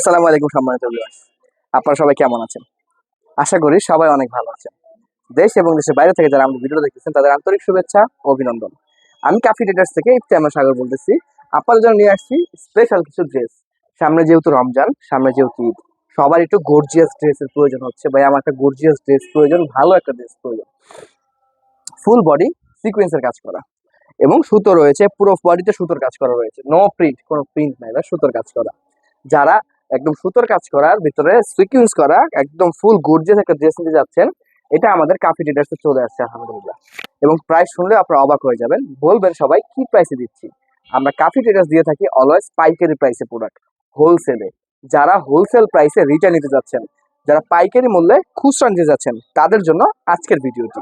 আসসালামু আলাইকুম সম্মানিত ভিউয়ার্স আপনারা সবাই কেমন আছেন? আশা করি সবাই অনেক ভালো আছেন। দেশ এবং দেশের বাইরে থেকে যারা আমাদের ভিডিও দেখতেছেন, তাদের আন্তরিক শুভেচ্ছা, অভিনন্দন। আমি কাফি ডেটার্স থেকে ইফতিয়ামা সাগর বলতেছি। আপনাদের জন্য নিয়ে আসছি স্পেশাল কিছু ড্রেস সামনে যেহেতু রমজান, সামনে যেহেতু ঈদ। সবার একটু গর্জিয়াস ড্রেসের প্রয়োজন হচ্ছে। ভাই, আমার একটা গর্জিয়াস ড্রেস প্রয়োজন, ভালো একটা ড্রেস প্রয়োজন। ফুল বডি সিকোয়েন্সের কাজ করা। এবং সুতো রয়েছে, পুরো বডিতে সুতোর কাজ করা রয়েছে। নো প্রিন্ট কোনো প্রিন্ট নাই বা সুতোর কাজ করা। যারা একদম সুতোর কাজ করার ভিতরে সিকুয়েন্স করা, একদম ফুল গর্জিয়াস একটা ড্রেস নিতে যাচ্ছেন। এটা আমাদের কাফি ডিডার্সে চলে আসছে, আলহামদুলিল্লাহ। এবং প্রাইস শুনলে আপনারা অবাক হয়ে যাবেন। বলবেন সবাই, কি প্রাইসে দিচ্ছি? আমরা কাফি ডিডার্স দিয়ে থাকি অলওয়েজ পাইকারি প্রাইসে প্রোডাক্ট হোলসেলে যারা হোলসেল প্রাইসে রিটার্ন নিতে যাচ্ছেন, যারা পাইকারি মূল্যে খুচরা নিতে যাচ্ছেন, তাদের জন্য আজকের ভিডিওটি।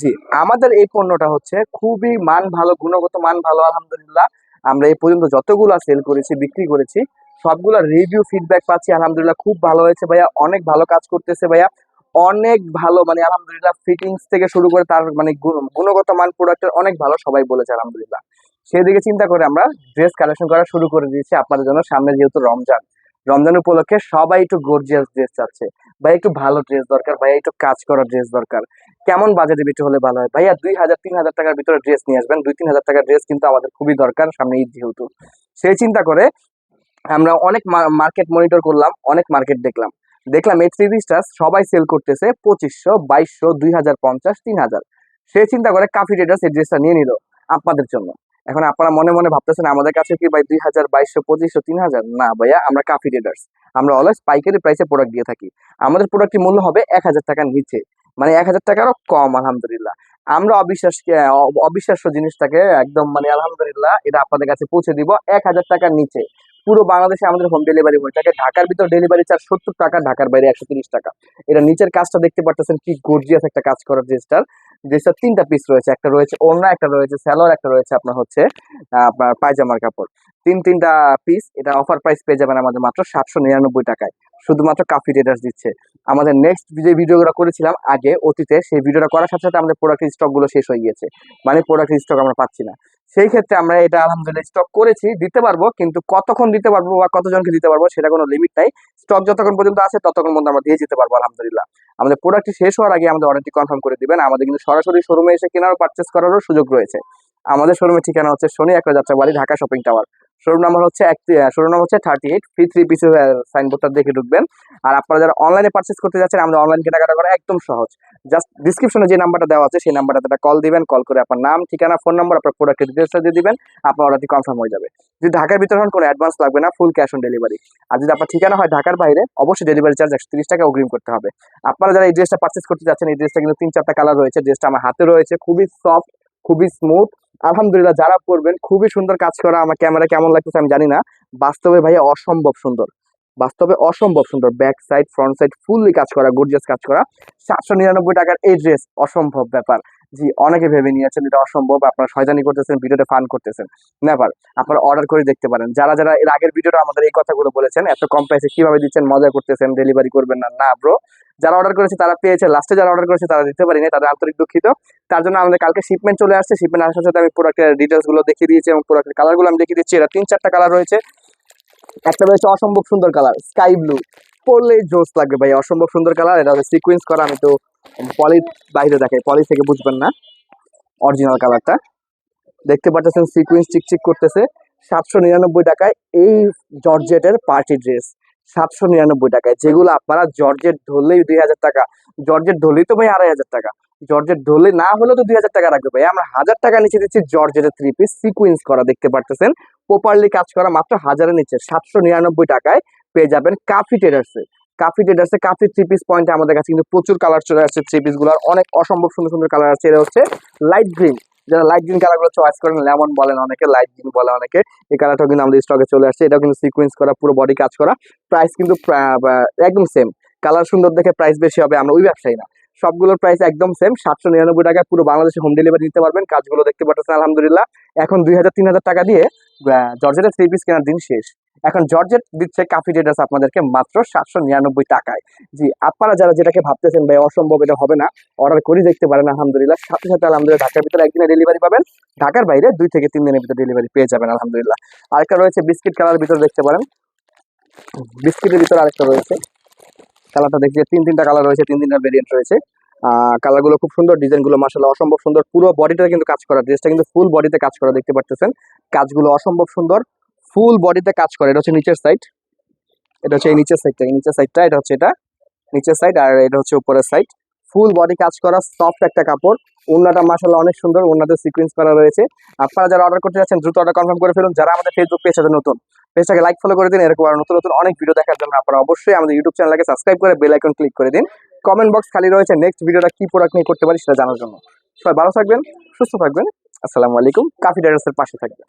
জি, আমাদের এই পণ্যটা হচ্ছে খুবই মান ভালো, গুণগত মান ভালো, আলহামদুলিল্লাহ। আমরা এই পর্যন্ত যতগুলো সেল করেছি, বিক্রি করেছি সবগুলো রিভিউ ফিডব্যাক পাচ্ছি, আলহামদুলিল্লাহ খুব ভালো হয়েছে ভাইয়া। অনেক ভালো কাজ করতেছে ভাইয়া। অনেক ভালো মানে আলহামদুলিল্লাহ ফিটিংস থেকে শুরু করে তার মানে গুণগত মান প্রোডাক্টের অনেক ভালো সবাই বলেছে আলহামদুলিল্লাহ। সেদিকে চিন্তা করে আমরা ড্রেস কালেকশন করা শুরু করে দিয়েছি আপনাদের জন্য সামনে যেহেতু রমজান। রমজান উপলক্ষে সবাই একটু গর্জিয়াস ড্রেস চাচ্ছে। ভাই একটু ভালো ড্রেস দরকার, ভাইয়া একটু কাজ করা ড্রেস দরকার। কেমন বাজেটে বিক্রি হলে ভালো হয়? ভাইয়া দুই হাজার, তিন হাজার টাকার ভিতরে ড্রেস নিয়ে আসবেন। দুই, তিন হাজার টাকার ড্রেস কিন্তু আমাদের খুবই দরকার সামনে ঈদ যেহেতু। সেই চিন্তা করে আমরা অনেক মার্কেট মনিটর করলাম, অনেক মার্কেট দেখলাম। দেখলাম এই পিসটা সবাই সেল করতেছে পঁচিশশো, বাইশশো, দুই হাজার পঞ্চাশ, তিন হাজার। সে চিন্তা করে কাফি ট্রেডার্স এই ড্রেসটা নিয়ে নিল আপনাদের জন্য। এখন আপনারা মনে মনে ভাবতেছেন, আমাদের কাছে কি ভাই দুই হাজার, বাইশশো, পঁচিশশো, তিন হাজার? না ভাইয়া, আমরা কাফি ট্রেডার্স আমরা অলওয়েজ পাইকারি প্রাইসে প্রোডাক্ট দিয়ে থাকি। আমাদের প্রোডাক্টের মূল্য হবে এক হাজার টাকার নিচে। মানে এক হাজার টাকারও কম, আলহামদুলিল্লাহ। আমরা অবিশ্বাস অবিশ্বাস্য জিনিসটাকে একদম মানে আলহামদুলিল্লাহ, এটা আপনাদের কাছে পৌঁছে দিব এক হাজার টাকার নিচে। পুরো বাংলাদেশে আমাদের হোম ডেলিভারি হয়ে। থাকে ঢাকার ভিতর ডেলিভারি চার্জ সত্তর টাকা, ঢাকার বাইরে একশো টাকা। এটা নিচের কাজটা দেখতে পারতেছেন কি গর্জিয়াস একটা কাজ করার ড্রেসটার ড্রেসটার তিনটা পিস রয়েছে। একটা রয়েছে ওড়না, একটা রয়েছে স্যালোয়ার একটা রয়েছে আপনার হচ্ছে আপনার পায়জামার কাপড়। তিন, তিনটা পিস এটা অফার প্রাইস পেয়ে যাবেন আমাদের মাত্র সাতশো নিরানব্বই টাকায়। শুধুমাত্র কাফি রেডার্স দিচ্ছে। আমাদের নেক্সট যে ভিডিওগুলো করেছিলাম আগে, অতীতে, সেই ভিডিওটা করার সাথে সাথে আমাদের প্রোডাক্টের স্টকগুলো শেষ হয়ে গিয়েছে। মানে প্রোডাক্টের স্টক আমরা পাচ্ছি না। সেই ক্ষেত্রে আমরা এটা আলহামদুলিল্লাহ স্টক করেছি, দিতে পারব, কিন্তু কতক্ষণ দিতে পারব বা কতজনকে দিতে পারব সেটা কোনো লিমিট নাই। স্টক যতক্ষণ পর্যন্ত আছে, ততক্ষণ পর্যন্ত আমরা দিয়ে যেতে পারব আলহামদুলিল্লাহ। আমাদের প্রোডাক্টটি শেষ হওয়ার আগে আমাদের অর্ডারটি কনফার্ম করে দিবেন। আমাদের কিন্তু সরাসরি শোরুমে এসে কেনার পারচেস করারও সুযোগ রয়েছে। আমাদের শোরুমের ঠিকানা হচ্ছে শনি একটা যাত্রা বাড়ি Dhaka shopping tower showroom number হচ্ছে এক শোরুম নাম্বার হচ্ছে থার্টি এইট ফি থ্রি পিসের সাইনবোর্ডটা দেখে ঢুকবেন। আর আপনারা যারা অনলাইনে পার্চেস করতে যাচ্ছেন, আমাদের অনলাইন কেনাকাটা করা একদম সহজ। জাস্ট ডিসক্রিপশনে যে নাম্বারটা দেওয়া আছে, সেই নাম্বারটাতে কল দিবেন কল করে আপনার নাম, ঠিকানা ফোন নাম্বার আপনার প্রোডাক্টের ডিটেলসটা দিয়ে দিবেন, আপনার অর্ডারটি কনফার্ম হয়ে যাবে। যদি ঢাকার ভিতরে হন, কোনো অ্যাডভান্স লাগবে না ফুল ক্যাশ অন ডেলিভারি আর যদি আপনার ঠিকানা হয় ঢাকার বাইরে, অবশ্যই ডেলিভারি চার্জ একশো তিরিশ টাকা অগ্রিম করতে হবে। আপনারা যারা এই ড্রেসটা পার্চেস করতে যাচ্ছেন, এই ড্রেসটা কিন্তু তিন চারটা কালার রয়েছে ড্রেসটা আমার হাতে রয়েছে, খুবই সফট খুবই স্মুথ আলহামদুলিল্লাহ যারা পরবেন খুবই সুন্দর কাজ করা আমার ক্যামেরা কেমন লাগতেছে আমি জানি না। বাস্তবে ভাইয়া অসম্ভব সুন্দর। বাস্তবে অসম্ভব সুন্দর। Back side front side fully কাজ করা গর্জিয়াস কাজ করা। সাতশো নিরানব্বই টাকার এই ড্রেস অসম্ভব ব্যাপার। জি, অনেকে ভেবে নিয়েছেন এটা অসম্ভব, আপনারা শয়তানি করতেছেন, ভিডিওতে ফান করতেছেন। নেভার আপনারা অর্ডার করে দেখতে পারেন। যারা যারা এর আগের ভিডিওটা আমাদের এই কথাগুলো বলেছেন, এত কম প্রাইসে কীভাবে দিচ্ছেন, মজা করতেছেন ডেলিভারি করবেন না না ব্রো যারা অর্ডার করেছে তারা পেয়েছে। লাস্টে যারা অর্ডার করেছে তারা দিতে পারিনি, তাদের আন্তরিক দুঃখিত। তার জন্য আমাদের কালকে শিপমেন্ট চলে আসছে। শিপমেন্ট আসার সাথে আমি প্রোডাক্টের ডিটেলসগুলো দেখিয়ে দিয়েছি এবং প্রোডাক্টের কালারগুলো আমি দেখিয়ে দিচ্ছি। এটা তিন চারটা কালার রয়েছে। একটা রয়েছে অসম্ভব সুন্দর কালার স্কাই ব্লু পরলে জোস লাগবে ভাই, অসম্ভব সুন্দর কালার এটা হচ্ছে সিকুয়েন্স করা, আমি তো পলি বাইরে দেখে পলি থেকে বুঝবেন না। অরিজিনাল কালারটা দেখতে পাচ্ছেন সিকুয়েন্স চিকচিক করতেছে। সাতশো নিরানব্বই টাকায় এই জর্জেটের পার্টি ড্রেস সাতশো নিরানব্বই টাকায়, যেগুলো আপনারা জর্জেট ধরলেই দুই হাজার টাকা। জর্জের ধরলেই তো ভাই আড়াই হাজার টাকা। জর্জেট ধরলে না হলেও তো দুই হাজার টাকা রাখবে ভাই। আমরা হাজার টাকা নিচে দিচ্ছি জর্জেটের থ্রি পিস সিকুয়েন্স করা, দেখতে পারতেছেন? প্রপারলি কাজ করা মাত্র হাজারের নিচে, সাতশো নিরানব্বই টাকায় পেয়ে যাবেন কাফি ট্রেডার্সে কাফি ট্রেডার্সে কাফি থ্রি পিস পয়েন্টে আমাদের কাছে কিন্তু প্রচুর কালার চলে আসছে থ্রি পিসগুলোর অনেক অসম্ভব সুন্দর সুন্দর কালার আছে। এটা হচ্ছে লাইট গ্রিন যারা লাইট গ্রিন কালারগুলো চয়েস করেন লেমন বলেন অনেকে লাইট গ্রিন বলে, অনেকে এই কালারটাও কিন্তু আমাদের স্টকে চলে আসছে। এটাও কিন্তু সিকুয়েন্স করা, পুরো বডি কাজ করা। প্রাইস কিন্তু একদম সেম কালার সুন্দর দেখে প্রাইস বেশি হবে, আমরা ওই ব্যবসায়ী না। সবগুলোর প্রাইস একদম সেম সাতশো নিরানব্বই টাকায় পুরো বাংলাদেশে হোম ডেলিভারি নিতে পারবেন। কাজগুলো দেখতে পাচ্ছেন আলহামদুলিল্লাহ। এখন দুই হাজার, তিন হাজার টাকা দিয়ে জর্জেটা জর্জেটের থ্রি পিস কেনার দিন শেষ। এখন জর্জেট দিচ্ছে কাফি ডেটাস আপনাদেরকে মাত্র সাতশো নিরানব্বই টাকায়। জি, আপনারা যারা যেটাকে ভাবতেছেন, ভাই, অসম্ভব, এটা হবে না, অর্ডার করে দেখতে পারেন, আলহামদুলিল্লাহ। সাথে সাথে আলহামদুলিল্লাহ, ঢাকার ভিতরে একদিনে ডেলিভারি পাবেন, ঢাকার বাইরে দুই থেকে তিন দিনের ভিতরে ডেলিভারি পেয়ে যাবেন, আলহামদুলিল্লাহ। আরেকটা রয়েছে বিস্কিট কালার ভিতরে দেখতে পারেন। বিস্কিটের ভিতরে আরেকটা রয়েছে। কালারটা দেখছি তিন তিনটা কালার রয়েছে, তিন তিনটা ভেরিয়েন্ট রয়েছে। কালারগুলো খুব সুন্দর, ডিজাইনগুলো মাসাল্লাহ অসম্ভব সুন্দর। পুরো বডিটা কিন্তু কাজ করা ড্রেসটা কিন্তু ফুল বডিতে কাজ করা, দেখতে পাচ্ছেন কাজগুলো অসম্ভব সুন্দর। ফুল বডিতে কাজ করে, এটা হচ্ছে নিচের সাইড। এটা হচ্ছে এই নিচের সাইডটা এই নিচের সাইডটা, এটা হচ্ছে এটা, নিচের সাইড, আর এটা হচ্ছে উপরের সাইড। ফুল বডি কাজ করা, সফট একটা কাপড়। ওড়নাটা মাসাল্লাহ অনেক সুন্দর ওনাদের সিকোয়েন্স করা রয়েছে। আপনারা যারা অর্ডার করতে যাচ্ছেন, দ্রুত অর্ডার কনফার্ম করে ফেলুন। যারা আমাদের ফেসবুক পেজ আছে নতুন পেজটাকে লাইক ফলো করে দিন। এরকম আর নতুন নতুন অনেক ভিডিও দেখার জন্য আপনারা অবশ্যই আমাদের ইউটিউব চ্যানেলকে সাবস্ক্রাইব করে বেল আইকন ক্লিক করে দিন। কমেন্ট বক্স খালি রয়েছে নেক্সট ভিডিওটা কি প্রোডাক্ট নিয়ে করতে পারি সেটা জানার জন্য। সবাই ভালো থাকবেন, সুস্থ থাকবেন। আসসালামু আলাইকুম। কাফি ডাইরাসের পাশে থাকবেন।